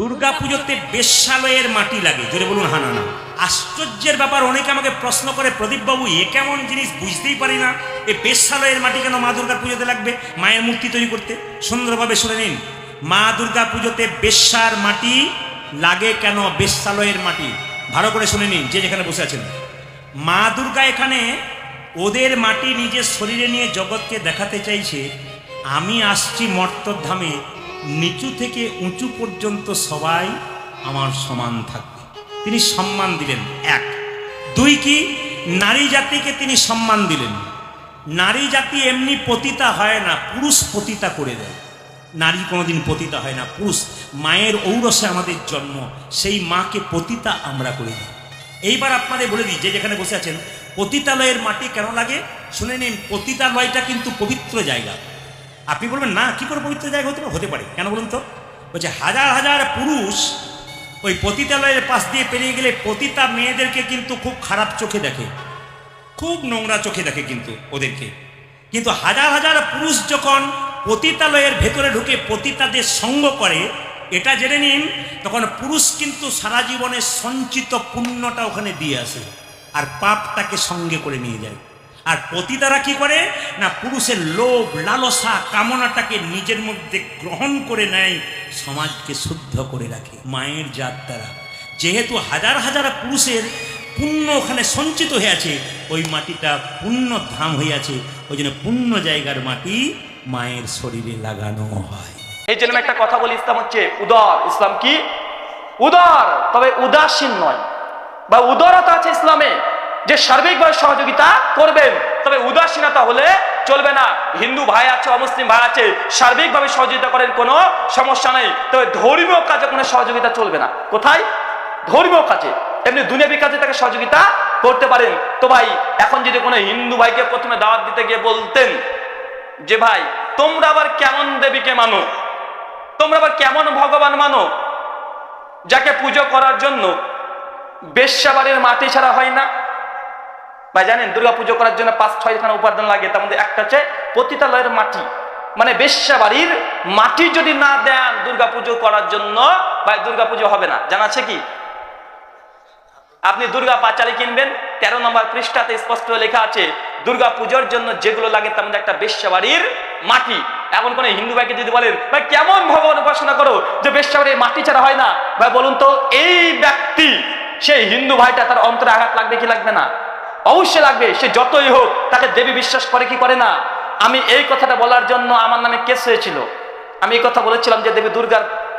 দুর্গা পুজোতে বেশ্যালয়ের মাটি লাগে, জোরে বলুন, হানা না। আশ্চর্যের ব্যাপার, অনেকে আমাকে প্রশ্ন করে, প্রদীপবাবু, এ কেমন জিনিস বুঝতেই পারি না? এ বেশ্যালয়ের মাটি কেন মা দুর্গা পুজোতে লাগবে? মায়ের মূর্তি তৈরি করতে? সুন্দরভাবে শুনে নিন। মা দুর্গা পুজোতে বেশ্যার মাটি লাগে কেন বেশ্যালয়ের মাটি? ভালো করে শুনে নিন, যে যেখানে বসে আছেন। মা দুর্গা এখানে ওদের মাটি নিজের শরীরে নিয়ে জগৎকে দেখাতে চাইছে, আমি আসছি মর্তধামে নিচু থেকে উঁচু পর্যন্ত সবাই আমার সমান থাকবে। তিনি সম্মান দিলেন, এক। দুই কি? নারী জাতিকে তিনি সম্মান দিলেন। নারী জাতি এমনি পতিতা হয় না, পুরুষ পতিতা করে দেয়। নারী কোনোদিন পতিতা হয় না, পুরুষ। মায়ের ঔরসে আমাদের জন্ম, সেই মাকে পতিতা আমরা করে দিই। এইবার আপনাদের বলে দিই, যে যেখানে বসে আছেন, পতিতালয়ের মাটি কেন লাগে? শুনে নিন, পতিতালয়টা কিন্তু পবিত্র জায়গা। আপনি বলবেন, না, কি করে পবিত্র জায়গা হতে পারে? হতে পারে। কেন বলুন তো? বলছে, হাজার হাজার পুরুষ ওই পতিতালয়ের পাশ দিয়ে পেরিয়ে গেলে পতিতা মেয়েদেরকে কিন্তু খুব খারাপ চোখে দেখে, খুব নোংরা চোখে দেখে কিন্তু ওদেরকে। কিন্তু হাজার হাজার পুরুষ যখন পতিতালয়ের ভেতরে ঢুকে পতিতাদের সঙ্গ করে, এটা জেনে নিন, তখন পুরুষ কিন্তু সারা জীবনের সঞ্চিত পুণ্যটা ওখানে দিয়ে আসে, আর পাপটাকে সঙ্গে করে নিয়ে যায়। আর পতিতারা কি করে? না, পুরুষের লোভ, লালসা কামনাটাকে নিজের মধ্যে গ্রহণ করে নেয়, সমাজকে শুদ্ধ করে রাখে মায়ের জাত দ্বারা। যেহেতু হাজার হাজার পুরুষের পুণ্য ওখানে সঞ্চিত হয়ে আছে, ওই মাটিটা পুণ্য ধাম হয়ে আছে, ওই জন্য পুণ্য জায়গার মাটি মায়ের শরীরে লাগানো হয়। এই জন্য একটা কথা বলি, ইসলাম হচ্ছে উদার। ইসলাম কি? উদার। তবে উদাসীন নয়। বা উদারতা আছে ইসলামে। যে সার্বিকভাবে সহযোগিতা করবেন, তবে উদাসীনতা হলে চলবে না। হিন্দু ভাই আছে, অমুসলিম ভাই আছে, সার্বিকভাবে সহযোগিতা করেন কোনো সমস্যা নেই। তবে ধর্মীয় কাজে কোনো সহযোগিতা চলবে না। কোথায়? ধর্মীয় কাজে। এমনি দুনিয়াবি কাজে তাকে সহযোগিতা করতে পারেন। তো ভাই, এখন যদি কোনো হিন্দু ভাইকে প্রথমে দাওয়াত দিতে গিয়ে বলতেন যে, ভাই, তোমরা আবার কেমন দেবীকে মানো? তোমরা আবার কেমন ভগবান মানো? যাকে পুজো করার জন্য বেশ্যাবাড়ির মাটি ছাড়া হয় না? ভাই জানেন দুর্গা পুজো করার জন্য পাঁচ, ছয়খানা উপাদান লাগে, তার মধ্যে একটা হচ্ছে পতিতালয়ের মাটি। মানে বেশ্যাবাড়ির মাটি যদি না দেন দুর্গা পুজো করার জন্য, ভাই দুর্গা পুজো হবে না। জানা আছে কি? আপনি দুর্গা পাঁচালি কিনবেন, তেরো নম্বর পৃষ্ঠাতে স্পষ্ট লেখা আছে দুর্গা পুজোর জন্য যেগুলো লাগে তার মধ্যে একটা বেশ্যাবাড়ির মাটি। এমন কোন হিন্দু ভাইকে যদি বলেন, ভাই, কেমন ভগবান উপাসনা করো যে বেশ্যাবাড়ির মাটি ছাড়া হয় না? ভাই, বলুন তো, এই ব্যক্তি, সেই হিন্দু ভাইটা তার অন্তরে আঘাত লাগবে কি লাগবে না? অবশ্যই লাগবে, সে যতই হোক, তাকে দেবী বিশ্বাস করে কি করে না? আমি এই কথাটা বলার জন্য আমার নামে কেস হয়েছিল। আমি এই কথা বলেছিলাম যে দেবী দুর্গার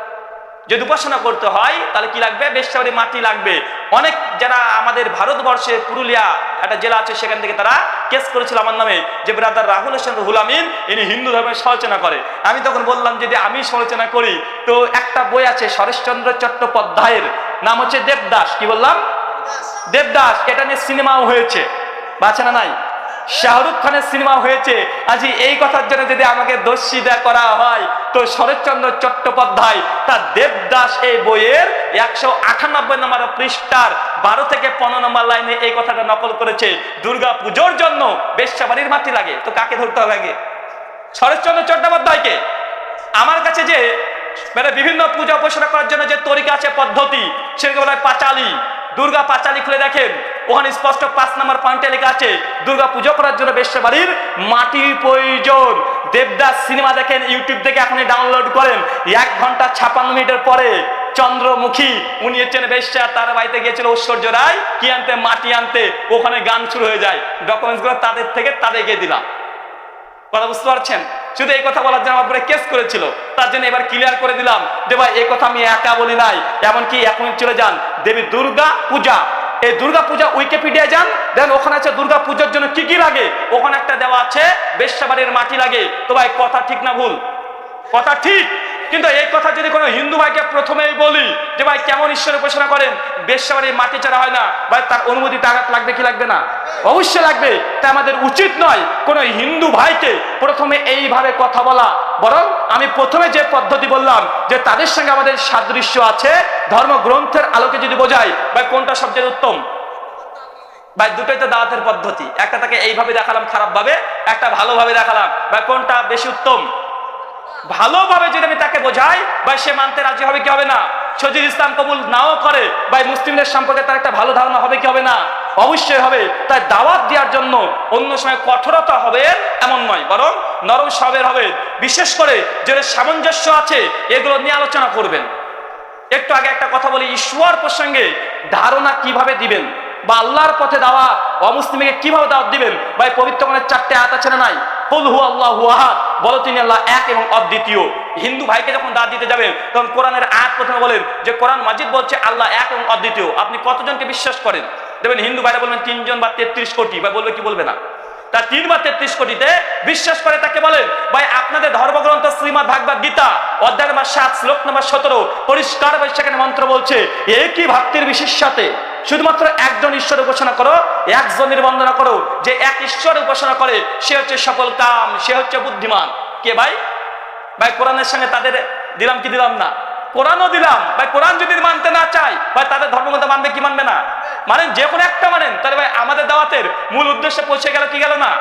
যদি উপাসনা করতে হয়, তাহলে কি লাগবে? বেশ্যাবাড়ি মাটি লাগবে। অনেক যারা আমাদের ভারতবর্ষে পুরুলিয়া একটা জেলা আছে, সেখান থেকে তারা কেস করেছিল আমার নামে যে ব্রাদার রাহুল হোসেন হুলামিন ইনি হিন্দু ধর্মের সমালোচনা করে। আমি তখন বললাম যদি আমি সমালোচনা করি, তো একটা বই আছে শরৎচন্দ্র চট্টোপাধ্যায়ের, নাম হচ্ছে দেবদাস। কি বললাম? দেবদাস, এটা নিয়ে সিনেমাও হয়েছে। বাঁচে না নাই? শাহরুখ খানের সিনেমা হয়েছে। আজ এই কথার জন্য যদি আমাকে দোষী দেয়া করা হয়, তো শরৎচন্দ্র চট্টোপাধ্যায় তার দেবদাস এই বইয়ের একশো আটানব্বই নম্বর পৃষ্ঠার বারো থেকে পনেরো নম্বর লাইনে এই কথাটা নকল করেছে। দুর্গা পুজোর জন্য বেশ্যাবাড়ির মাটি লাগে। তো কাকে ধরতে লাগে শরৎচন্দ্র চট্টোপাধ্যায়কে। আমার কাছে যে মানে বিভিন্ন পূজা উপাসনা করার জন্য যে তরিকা আছে, পদ্ধতি সেগুলো বলা হয় পাঁচালি। দুর্গা পাঁচালি খুলে দেখেন। ওখানে স্পষ্ট পাঁচ নম্বর পয়েন্টে লেখা আছে, দুর্গা পুজো করার জন্য বেশ্যাবাড়ির মাটির প্রয়োজন। দেবদাস সিনেমা দেখেন, ইউটিউব থেকে এখনই ডাউনলোড করেন। এক ঘণ্টা ছাপান্ন মিনিটের পরে চন্দ্রমুখী, উনি হচ্ছেন বেশ্যা, তার বাড়িতে গিয়েছিল ঐশ্বর্য রায়, কি আনতে? মাটি আনতে। ওখানে গান শুরু হয়ে যায়। ডকুমেন্টসগুলো তাদের থেকে তাদেরকে দিলাম। কথা বুঝতে পারছেন? শুধু এই কথা বলার জন্য আমার উপরে কেস করেছিল। তার জন্য এবার ক্লিয়ার করে দিলাম যে ভাই, এই কথা আমি একা বলি নাই। এমনকি এখন চলে যান। দেবী দুর্গা পূজা। এই দুর্গা পূজা উইকিপিডিয়া যান। দেন ওখানে আছে দুর্গা পূজার জন্য কি কি লাগে? ওখানে একটা দেওয়া আছে, বেশ্যাবাড়ির মাটি লাগে। তো ভাই, কথা ঠিক না ভুল? কথা ঠিক! কিন্তু এই কথা যদি কোনো হিন্দু ভাইকে প্রথমেই বলি যে ভাই কেমন ঈশ্বর উপাসনা করেন বেশ্যাবাড়ির মাটি ছাড়া হয় না। ভাই তার অনুমতি আঘাত লাগবে কি লাগবে না? অবশ্যই লাগবে তা আমাদের উচিত নয় কোনো হিন্দু ভাইকে প্রথমে এইভাবে কথা বলা। বরং আমি প্রথমে যে পদ্ধতি বললাম যে তাদের সঙ্গে আমাদের সাদৃশ্য আছে, ধর্মগ্রন্থের আলোকে যদি বোঝাই, ভাই কোনটা সবচেয়ে উত্তম? ভাই দুটোই তো দাওয়াতের পদ্ধতি। একটা তাকে এইভাবে দেখালাম খারাপ ভাবে একটা ভালোভাবে দেখালাম। ভাই কোনটা বেশি উত্তম? ভালোভাবে যদি আমি তাকে বোঝাই বা সে মানতে রাজি হবে কি হবে না? সজিদ ইসলাম কবুল নাও করে বা মুসলিমদের সম্পর্কে তার একটা ভালো ধারণা হবে কি হবে না? অবশ্যই হবে, তাই দাওয়াত দেওয়ার জন্য অন্য সময় কঠোরতা হবে এমন নয়, বরং নরম স্বভাবের হবে। বিশেষ করে যে সামঞ্জস্য আছে, এগুলো নিয়ে আলোচনা করবেন। একটু আগে একটা কথা বলি, ঈশ্বর প্রসঙ্গে ধারণা কীভাবে দিবেন? বা আল্লাহর পথে দাওয়া, অমুসলিমকে কীভাবে দাওয়াত দিবেন? বা পবিত্র মনের চারটে আয়াত আছে না নাই? কুল হু আল্লাহ আহাদ। বলো তিনি আল্লাহ এক এবং অদ্বিতীয়। হিন্দু ভাইকে যখন দাঁত দিতে যাবেন তখন কোরআনের আয়াত প্রথমে বলেন যে কোরআন মাজিদ বলছে আল্লাহ এক এবং অদ্বিতীয়। আপনি কতজনকে বিশ্বাস করেন? দেখবেন হিন্দু ভাইরা বলবেন তিনজন বা তেত্রিশ কোটি, বা বলবে কি বলবে না। তার তিন বা তেত্রিশ কোটিতে বিশ্বাস করে তাকে বলেন, ভাই, আপনাদের ধর্মগ্রন্থ শ্রীমদ ভাগবত গীতা, অধ্যায় নম্বর সাত, শ্লোক নম্বর সতেরো, পরিষ্কার ভাবে সেখানে মন্ত্র বলছে, একই ভক্তির বিশেষ সাথে শুধুমাত্র একজন ঈশ্বর উপাসনা করো, একজনের বন্দনা করো, যে এক ঈশ্বর উপাসনা করে, সে হচ্ছে সফল কাম সে হচ্ছে বুদ্ধিমান। কে ভাই? ভাই, কোরআনের সঙ্গে তাদের দিলাম কি দিলাম না? কোরআনও দিলাম। ভাই, কোরআন যদি মানতে না চাই ভাই, তাদের ধর্মগ্রন্থ মানবে কি মানবে না? মানেন, যে কোনো একটা মানেন। তাহলে ভাই, আমাদের দাওয়াতের মূল উদ্দেশ্যে পৌঁছে গেল কি গেল না?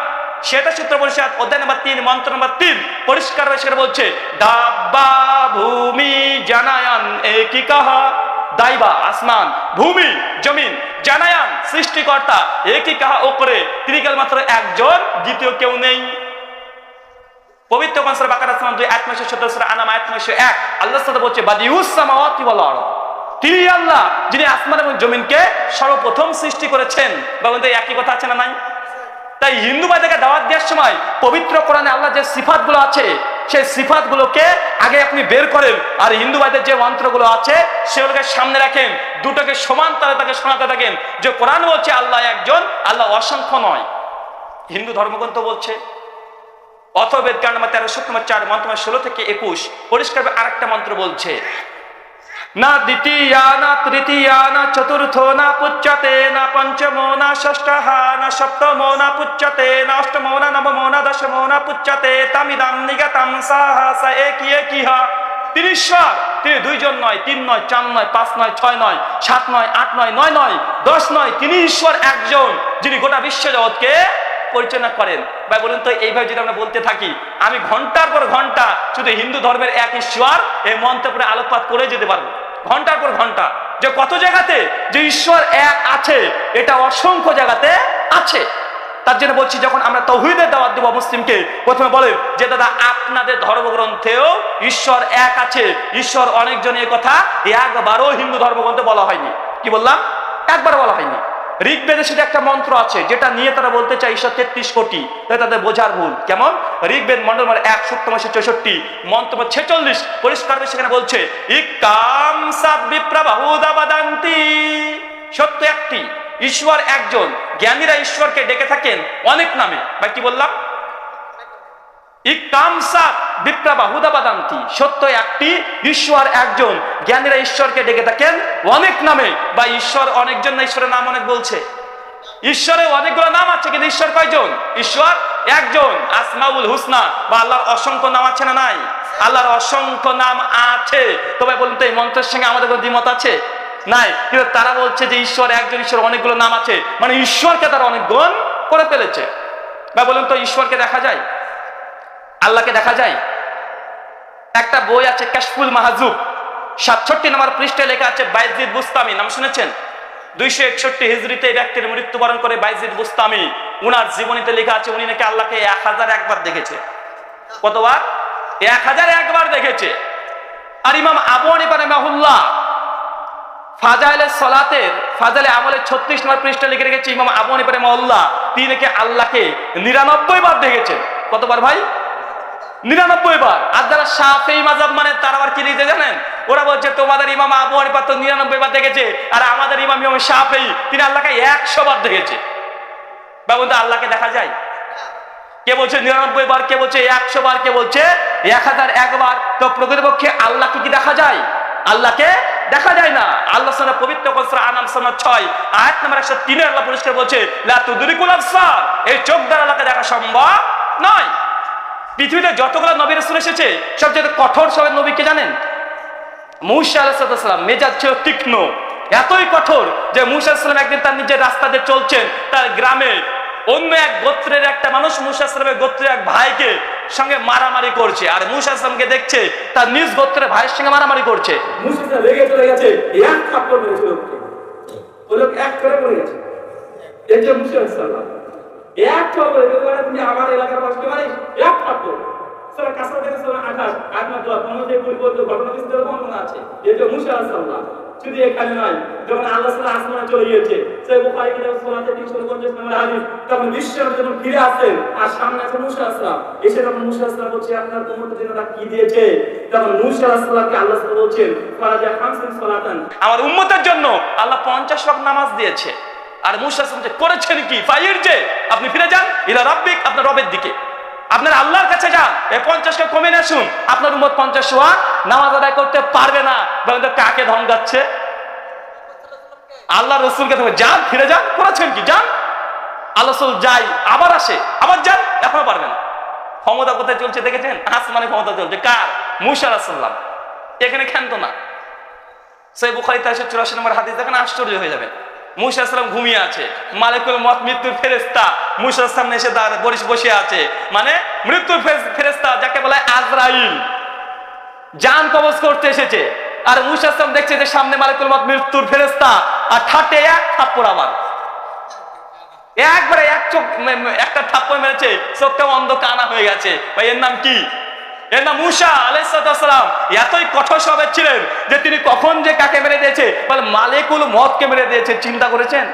সেটা সূত্র পরিষদ, অধ্যায় নম্বর তিন, মন্ত্র নম্বর তিন, পরিষ্কার হয়ে সেটা বলছে, দাব্বা ভূমি জানায়ান একই কাহা দাইবা, আসমান, ভূমি, জমিন, জানায়ান, সৃষ্টিকর্তা, একই কাহা ওপরে তিনি মাত্র একজন, দ্বিতীয় কেউ নেই। পবিত্র এক এক। এক সাথে বলছে তিনি আল্লাহ, যিনি আসমান এবং জমিনকে সর্বপ্রথম সৃষ্টি করেছেন। একই কথা নাই? তাই হিন্দু দাওয়াত দেওয়ার সময় পবিত্র কোরআনে আল্লাহ যে সিফাতগুলো আছে সেই সিফাতগুলোকে আগে আপনি বের করেন। আর হিন্দুবাদের যে মন্ত্রগুলো আছে, সেগুলোকে সামনে রাখেন। দুটোকে সমান তারা তাকে শোনাতে থাকেন। যে কোরআন বলছে, আল্লাহ একজন, আল্লাহ অসংখ্য নয়। হিন্দু ধর্মগ্রন্থ বলছে অথবেদ নম্বর তেরোশো নম্বর চার, মন্ত্র ষোলো থেকে একুশ পরিষ্কার আরেকটা মন্ত্র বলছে না দ্বিতীয়া, না তৃতীয়া, না চতুর্থ, না পুচ্যতে না পঞ্চম, না ষষ্ঠ না সপ্তম, না পুচ্যতে না অষ্টম, না নবম, না দশম, না পুচ্যতে তামিদাম নিগতম সাহস একই একই হা। তিনি দুইজন নয়, তিন নয়, চার নয়, পাঁচ নয়, ছয় নয়, সাত নয়, আট নয় নয় নয়, দশ নয় তিনি ঈশ্বর একজন যিনি গোটা বিশ্ব জগৎকে পরিচালনা করেন। বা বলুন তো, এইভাবে যদি আমরা বলতে থাকি, আমি ঘণ্টার পর ঘণ্টা শুধু হিন্দু ধর্মের এক ঈশ্বর, এই মন্তব্যে আলোকপাত করে যেতে পারব। ঘণ্টার পর ঘণ্টা। যে কত জায়গাতে যে ঈশ্বর এক আছে, এটা অসংখ্য জায়গাতে আছে। তার জন্য বলছি, যখন আমরা তৌহিদের দাওয়াত দেবো মুসলিমকে, প্রথমে বলে, যে দাদা, আপনাদের ধর্মগ্রন্থেও ঈশ্বর এক আছে। ঈশ্বর অনেকজন এ কথা একবারও হিন্দু ধর্মগ্রন্থে বলা হয়নি। কি বললাম? একবার বলা হয়নি। ঋগ্বেদে শুধু একটা মন্ত্র আছে, যেটা নিয়ে তারা বলতে চায় ঈশ্বর তেত্রিশ কোটি। তাই তাদের বোঝার ভুল। কেমন? ঋগ্বেদ মন্ডল মানে এক সপ্তম চৌষট্টি, মন্ত্র ছেচল্লিশ। পরিষ্কার করে সেখানে বলছে ইকাম সাত বিপ্রা বাহুদা বাদান্তি সত্য একটি, ঈশ্বর একজন। জ্ঞানীরা ঈশ্বরকে ডেকে থাকেন অনেক নামে। বা কি বললাম? সত্য একটি ঈশ্বর একজন। জ্ঞানীরা ঈশ্বরকে ডেকে থাকেন অনেক নামে, বা ঈশ্বর অনেকজন না ঈশ্বরের নাম অনেক বলছে। ঈশ্বরের অনেকগুলো নাম আছে, কিন্তু ঈশ্বর কয়জন? ঈশ্বর একজন, আসমাউল হুসনা। বা আল্লাহর অসংখ্য নাম আছে না নাই? আল্লাহর অসংখ্য নাম আছে। তবে বলুন তো, এই মন্ত্রের সঙ্গে আমাদের কোনো দ্বিমত আছে? নাই। কিন্তু তারা বলছে যে ঈশ্বর একজন ঈশ্বর অনেকগুলো নাম আছে। মানে ঈশ্বরকে তারা অনেক গুণ করে ফেলেছে। বা বলুন তো, ঈশ্বরকে দেখা যায়? আল্লাহকে দেখা যায়? একটা বই আছে কাশফুল মাহাজুব সাতষট্টি নম্বর পৃষ্ঠে লেখা আছে বাইজিদ বুস্তামি। নাম শুনেছেন? দুইশো একষট্টি হিজড়িতে এই ব্যক্তির মৃত্যুবরণ করে বাইজিদ বুস্তামি, উনার জীবনীতে লেখা আছে, উনি নাকি আল্লাহকে এক হাজার একবার দেখেছে। কতবার? এক হাজার একবার দেখেছে। আর ইমাম আবু হানিফা মাহুল্লাহ ফাজাইলে সলাতের ফাজালে আমলে ছত্রিশ নম্বর পৃষ্ঠা লিখে রেখেছে ইমাম আবু হানিফা রাহিমাহুল্লাহ। তিনি নাকি আল্লাহকে নিরানব্বই বার দেখেছেন। কতবার ভাই? নিরানব্বই বার। আর যারা সাফেই মাজাব মানে তারা আবার কি লিখতে জানেন? ওরা বলছে, তোমাদের ইমাম আবু হানিফা তো নিরানব্বই বার দেখেছে, আর আমাদের ইমাম ইমাম সাফেই তিনি আল্লাহকে একশো বার দেখেছে। বা বলতে আল্লাহকে দেখা যায়? কে বলছে নিরানব্বই বার, কে বলছে একশো বার, কে বলছে এক হাজার একবার তো প্রকৃতপক্ষে আল্লাহকে কি দেখা যায়? আল্লাহকে দেখা যায় না। আল্লাহ সাল্লাহ পবিত্র কসরা আনাম সাল্লাহ ছয়, আয়াত নাম্বার একশো তিনে আল্লাহ পরিষ্কার বলছে লাতুদুরিকুল আবসার। এই চোখ দ্বারা আল্লাহকে দেখা সম্ভব নয়। পৃথিবীতে যতগুলো নবী রসুল এসেছে, সবচেয়ে কঠোর সবের নবীকে জানেন? মৌসা আলাহাম মেজাজ ছিল তীক্ষ্ণ, এতই কঠোর যে মুসা একদিন তার নিজের রাস্তা দিয়ে চলছেন, তার গ্রামে অন্য এক গোত্রের একটা মানুষ মুসা গোত্রের এক ভাইকে সঙ্গে মারামারি করছে। আর মুসা দেখছে, তার নিজ গোত্রের ভাইয়ের সঙ্গে মারামারি করছে। এক করে গেছে। এই যে মানে আমার এলাকার মানুষকে মারিস এক থাপ্পড় সেটা কাঁচা থেকে সেটা আকাশ আত্মা দোয়া কোনো যে ঘটনা বিস্তার বর্ণনা আছে। এই যে মুসি সাল্লাম শুধু এখানে নয়, যখন আল্লাহ সাল্লাহ আসমানে চলে গিয়েছে, সেই বুখারী কিতাব সোলাতে 350 নম্বর হাদিস, তখন বিশ্বের যখন ফিরে আসেন, আর সামনে আছে এসে জন্য কি দিয়েছে? আল্লাহ আমার উম্মতের জন্য আল্লাহ পঞ্চাশ নামাজ দিয়েছে। আর মুসা আসলাম যে করেছেন কি? ফাইর যে, আপনি ফিরে যান ইলা রব্বিক, আপনার রবের দিকে। আপনার আল্লাহর কাছে যান। এই পঞ্চাশকে কমে নিয়ে আসুন আপনার উম্মত পঞ্চাশ ওয়াক্ত নামাজ আদায় করতে পারবে না। বলেন কাকে ধমকাচ্ছে আল্লাহ রসুলকে তুমি যান, ফিরে যান। করেছেন কি? যান। আল্লাহ রসুল যাই, আবার আসে। আবার যান, এখনও পারবে না। ক্ষমতা কোথায় চলছে দেখেছেন? আসমানে ক্ষমতা চলছে। কার? মুসা আলাহিসাল্লাম এখানে ক্ষান্ত না। সেই বুখারি তাইশো চুরাশি নম্বর হাদিস, দেখেন আশ্চর্য হয়ে যাবে মুসা ঘুমিয়ে আছে। মালিকুল মত মৃত্যুর ফেরেস্তা মুসা সামনে এসে দাঁড় বরিশ বসে আছে। মানে মৃত্যুর ফেরেস- ফেরেস্তা যাকে বলে আজরাইল। জান কবজ করতে এসেছে। আর মুসা দেখছে যে সামনে মালিকুল মত মৃত্যুর ফেরেস্তা আর ঠাটে এক থাপ্পড় আবার। একবারে এক চোখ একটা থাপ্পড় মেরেছে। চোখটা অন্ধ কানা হয়ে গেছে। ভাই, এর নাম কি? এর নাম মুসা আলাইসালাম এতই কঠোর স্বভাবের ছিলেন যে তিনি কখন যে কাকে মেরে দিয়েছে, বলে মালিকুল মতকে মেরে দিয়েছে, চিন্তা করেছেন?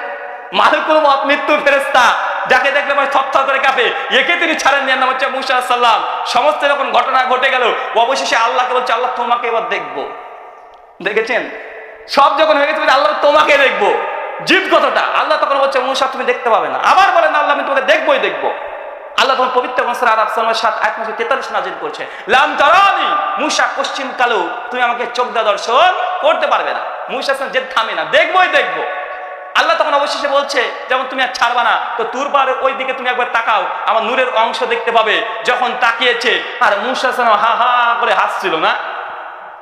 মালিকুল মত মৃত্যু ফেরেস্তা যাকে দেখলে মানে থরথর করে কাঁপে। একে তিনি ছাড়েন নিয়ে নাম হচ্ছে মুসা সাল্লাম সমস্ত যখন ঘটনা ঘটে গেল। অবশেষে আল্লাহকে বলছে, আল্লাহ তোমাকে এবার দেখব। দেখেছেন? সব যখন হয়ে গেছে আল্লাহ তোমাকে দেখব। জিদ কতটা? আল্লাহ তখন বলছে, মুসা, তুমি দেখতে পাবে না। আবার বলেন, আল্লাহ, আমি তোমাকে দেখবোই, দেখব। আল্লাহ তোমার পবিত্র মনসার আরব সালামের সাথে এক মাসে তেতাল্লিশ নাজিল করছে। লাম তারানি, মুসা পশ্চিম কালো, তুমি আমাকে চোখ দা দর্শন করতে পারবে না। আসলাম জেদ থামে না, দেখবোই দেখব। আল্লাহ তখন অবশেষে বলছে, যেমন তুমি আর ছাড়বা না, তো তুর পারে ওই দিকে তুমি একবার তাকাও, আমার নূরের অংশ দেখতে পাবে, যখন তাকিয়েছে। আর মুসা হা হা করে হাসছিল না।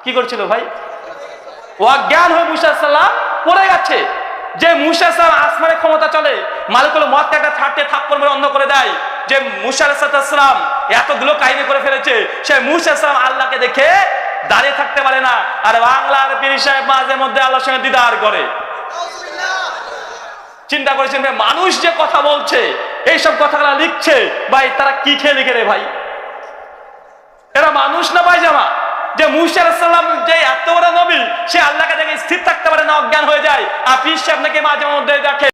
কি করছিল ভাই? ও অজ্ঞান হয়ে মুসা সাল্লাম পড়ে গেছে। যে মুসা সাল্লাম আসমানের ক্ষমতা চলে, মালিকুল মত একটা ছাড়তে থাপ্পর মেরে অন্ধ করে দেয়। যে মুসা সাল্লাম এতগুলো কাহিনী করে ফেলেছে, সে মুসা সাল্লাম আল্লাহকে দেখে দাঁড়িয়ে থাকতে পারে না। আর বাংলার পীর সাহেব মাঝে মধ্যে আল্লাহর সঙ্গে দিদার করে। চিন্তা করেছেন ভাই, মানুষ যে কথা বলছে, এইসব কথাগুলো লিখছে, ভাই, তারা কি খেয়ে লিখে রে ভাই? এরা মানুষ না পায়জামা? যে মুসা সাল্লাম যে এত বড় নবী, সে আল্লাহকে দেখে স্থির থাকতে পারে না, অজ্ঞান হয়ে যায়। আর পীর সাহেব মাঝে মধ্যে দেখে